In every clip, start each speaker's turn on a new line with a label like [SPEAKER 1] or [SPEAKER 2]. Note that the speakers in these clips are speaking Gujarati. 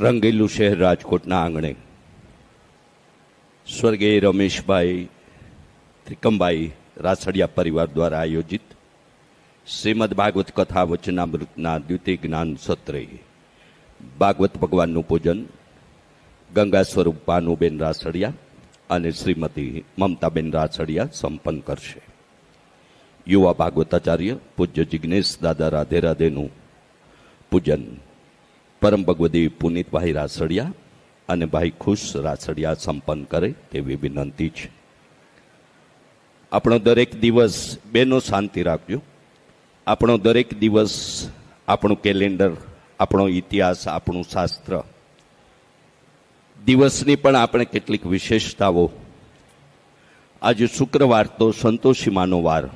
[SPEAKER 1] રંગેલું શહેર રાજકોટના આંગણે. સ્વર્ગીય રમેશભાઈ ત્રિકમભાઈ રાસડિયા પરિવાર દ્વારા આયોજિત શ્રીમદ ભાગવત કથા વચનામૃતના દ્વિતીય જ્ઞાન સત્રે. ભાગવત ભગવાનનું પૂજન ગંગા સ્વરૂપ ભાનુબેન રાસડિયા અને શ્રીમતી મમતાબેન રાસડિયા સંપન્ન કરશે. યુવા ભાગવતાચાર્ય પૂજ્ય જિજ્ઞેશ દાદા રાધે રાધેનું પૂજન પરમ ભગવદી પુનિતભાઈ રાસડિયા અને ભાઈ ખુશ રાસડિયા સંપન્ન કરે તેવી વિનંતી છે. આપણો દરેક દિવસ બેનો શાંતિ રાખજો. આપણો દરેક દિવસ આપણું કેલેન્ડર, આપણો ઇતિહાસ, આપણું શાસ્ત્ર. દિવસની પણ આપણે કેટલીક વિશેષતાઓ. આજે શુક્રવાર તો સંતોષીમાનો વાર.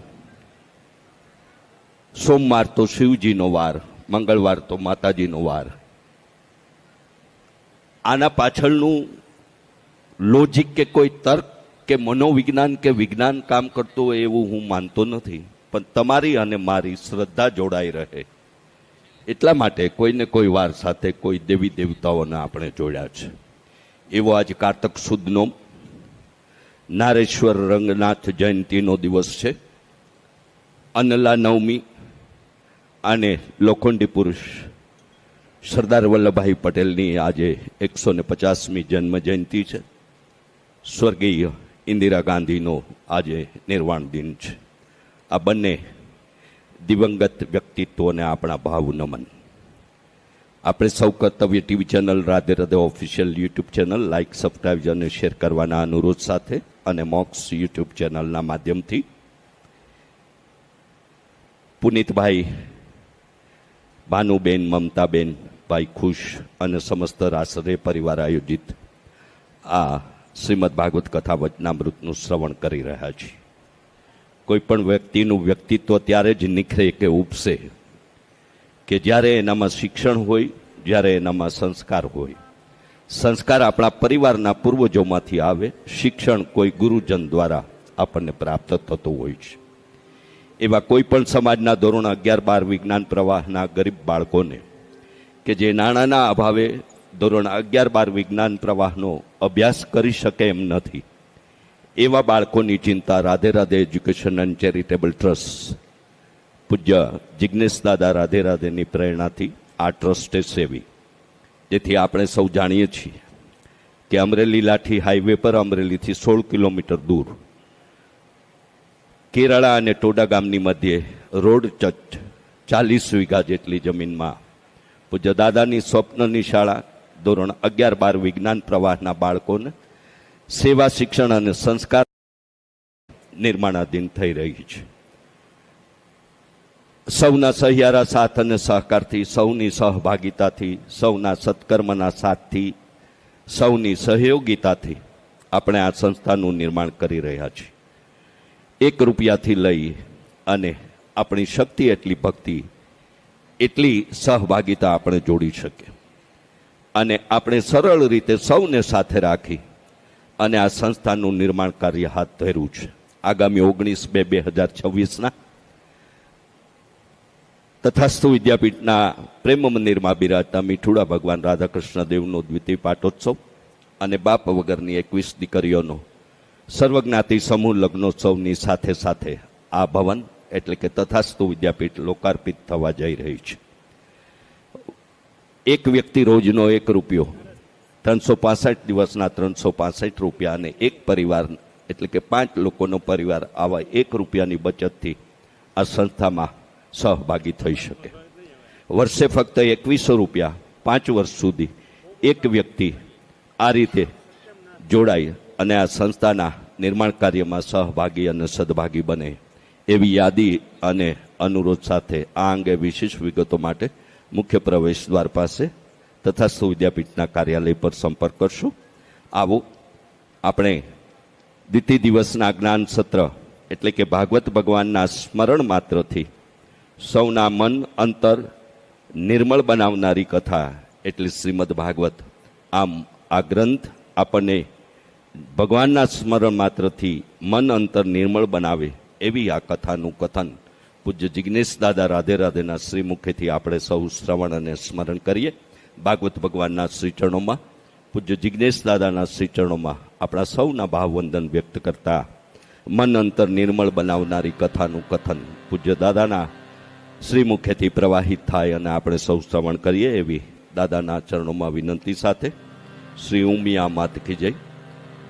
[SPEAKER 1] સોમવાર તો શિવજીનો વાર, મંગળવાર તો માતાજીનો વાર. આના પાછળનું લોજિક કે કોઈ તર્ક કે મનોવિજ્ઞાન કે વિજ્ઞાન કામ કરતું હોય એવું હું માનતો નથી. પણ તમારી અને મારી શ્રદ્ધા જોડાઈ રહે. એટલા માટે કોઈને કોઈ વાર સાથે કોઈ દેવી દેવતાઓને આપણે જોડ્યા છે. એવો આજ કારતક સુદનો નારેશ્વર રંગનાથ જયંતીનો દિવસ છે. અનલા નવમી અને લોખંડી પુરુષ સરદાર વલ્લભભાઈ પટેલની આજે એકસો ને પચાસમી જન્મ જયંતિ છે. સ્વર્ગીય ઇન્દિરા ગાંધીનો આજે નિર્વાણ દિન છે. આ બંને દિવંગત વ્યક્તિત્વોને આપણા ભાવ નમન. આપણે સૌ Kartavya TV channel Radhe Radhe official YouTube channel like subscribe અને શેર કરવાના અનુરોધ સાથે અને મોક્સ યુટ્યુબ ચેનલના માધ્યમથી પુનિતભાઈ ભાનુબેન મમતાબેન ભાઈ ખુશ અને સમસ્ત રાસરે પરિવાર આયોજિત આ શ્રીમદ ભાગવત કથા વચનામૃતનું શ્રવણ કરી રહ્યા છીએ. કોઈ પણ વ્યક્તિનું વ્યક્તિત્વ ત્યારે જ નિખરે કે ઉપસે કે જ્યારે એનામાં શિક્ષણ હોય, જ્યારે એનામાં સંસ્કાર હોય. સંસ્કાર આપણા પરિવારના પૂર્વજોમાંથી આવે, શિક્ષણ કોઈ ગુરુજન દ્વારા આપણને પ્રાપ્ત થતું હોય છે. એવા કોઈ પણ સમાજના ધોરણ અગિયાર બાર વિજ્ઞાન પ્રવાહના ગરીબ બાળકોને કે જે નાણાંના અભાવે ધોરણ અગિયાર બાર વિજ્ઞાન પ્રવાહનો અભ્યાસ કરી શકે એમ નથી. એવા બાળકોની ચિંતા Radhe Radhe education and charitable trust પૂજ્ય જિજ્ઞેશ દાદા રાધે રાધેની પ્રેરણાથી આ ટ્રસ્ટે સેવી. જેથી આપણે સૌ જાણીએ છીએ કે અમરેલી લાઠી હાઈવે પર અમરેલીથી સોળ કિલોમીટર દૂર કેરાળા અને ટોડા ગામની મધ્યે રોડ ચચ ચાલીસ વીઘા જેટલી જમીનમાં પૂજ્ય દાદાની સ્વપ્નની શાળા, ધોરણ અગિયાર બાર વિજ્ઞાન પ્રવાહના બાળકોને સેવા, શિક્ષણ અને સંસ્કાર નિર્માણાધીન થઈ રહી છે. સૌના સહિયારા સાથ અને સહકારથી, સૌની સહભાગિતાથી, સૌના સત્કર્મના સાથથી, સૌની સહયોગિતાથી આપણે આ સંસ્થાનું નિર્માણ કરી રહ્યા છીએ. એક રૂપિયાથી લઈ અને આપણી શક્તિ એટલી ભક્તિ, એટલી સહભાગિતા આપણે જોડી શકીએ. અને આપણે સરળ રીતે સૌને સાથે રાખી અને આ સંસ્થાનું નિર્માણ કાર્ય હાથ ધર્યું છે. આગામી ઓગણીસ બે બે હજાર છવ્વીસના તથાસ્તુ વિદ્યાપીઠના પ્રેમ મંદિરમાં બિરાજતા મીઠુડા ભગવાન રાધાકૃષ્ણ દેવનો દ્વિતીય પાટોત્સવ અને બાપ વગરની એકવીસ દીકરીઓનો સર્વજ્ઞાતિ સમૂહ લગ્નોત્સવની સાથે સાથે આ ભવન એટલે કે તથાસ્તુ વિદ્યાપીઠ લોકાર્પિત થવા જઈ રહી છે. એક વ્યક્તિ રોજનો એક રૂપિયો, ત્રણસો પાસઠ દિવસના ત્રણસો પાસઠ રૂપિયા અને એક પરિવાર, એટલે કે પાંચ લોકોનો પરિવાર આવા એક રૂપિયાની બચતથી આ સંસ્થામાં સહભાગી થઈ શકે. વર્ષે ફક્ત એકવીસો રૂપિયા પાંચ વર્ષ સુધી એક વ્યક્તિ આ રીતે જોડાય અને આ સંસ્થાના નિર્માણ કાર્યમાં સહભાગી અને સદભાગી બને એવી યાદી અને અનુરોધ સાથે આ અંગે વિશેષ વિગતો માટે મુખ્ય પ્રવેશ દ્વાર પાસે તથા વિદ્યાપીઠના કાર્યાલય પર સંપર્ક કરશું. આવો, આપણે દ્વિતીય દિવસના જ્ઞાન સત્ર એટલે કે ભાગવત ભગવાનના સ્મરણ માત્રથી સૌના મન અંતર નિર્મળ બનાવનારી કથા એટલે શ્રીમદ ભાગવત. આમ આ ગ્રંથ આપણને ભગવાનના સ્મરણ માત્રથી મન અંતર નિર્મળ બનાવે એવી આ કથાનું કથન પૂજ્ય જિજ્ઞેશ દાદા રાધે રાધેના શ્રી મુખેથી આપણે સૌ શ્રવણ અને સ્મરણ કરીએ. ભાગવત ભગવાનના શ્રી ચરણોમાં પૂજ્ય જિજ્ઞેશ દાદાના શ્રી ચરણોમાં આપણા સૌના ભાવવંદન વ્યક્ત કરતા મન અંતર નિર્મળ બનાવનારી કથાનું કથન પૂજ્ય દાદાના શ્રી મુખેથી પ્રવાહિત થાય અને આપણે સૌ શ્રવણ કરીએ એવી દાદાના ચરણોમાં વિનંતી સાથે. શ્રી ઉમિયા માત કી જય.